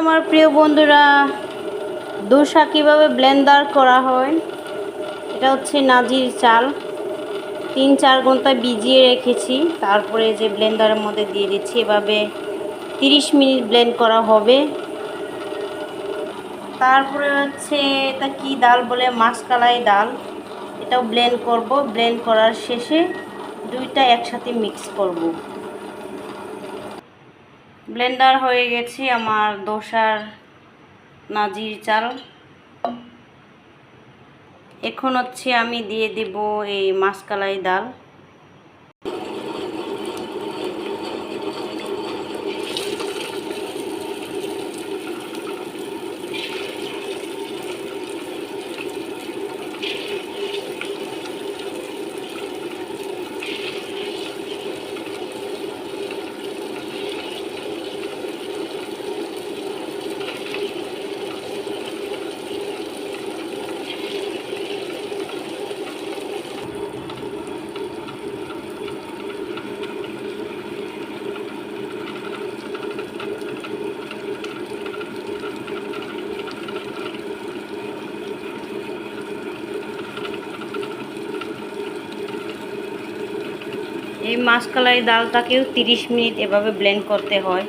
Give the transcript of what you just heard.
আমার প্রিয় বন্ধুরা, দোসা কীভাবে ব্লেন্ডার করা হয়, এটা হচ্ছে নাজির চাল। তিন চার ঘণ্টা ভিজিয়ে রেখেছি, তারপরে যে ব্লেন্ডারের মধ্যে দিয়ে দিচ্ছি, এভাবে তিরিশ মিনিট ব্লেন্ড করা হবে। তারপরে হচ্ছে এটা কি ডাল বলে? মাসকালাই ডাল। এটাও ব্লেন্ড করব, ব্লেন্ড করার শেষে দুইটা একসাথে মিক্স করব। ব্লেন্ডার হয়ে গেছে আমার দোসার নাজির চাল। এখন হচ্ছে আমি দিয়ে দিব এই মাসকালাই ডাল। এই মাসকালাই ডালটাকেও তিরিশ মিনিট এভাবে ব্লেন্ড করতে হয়।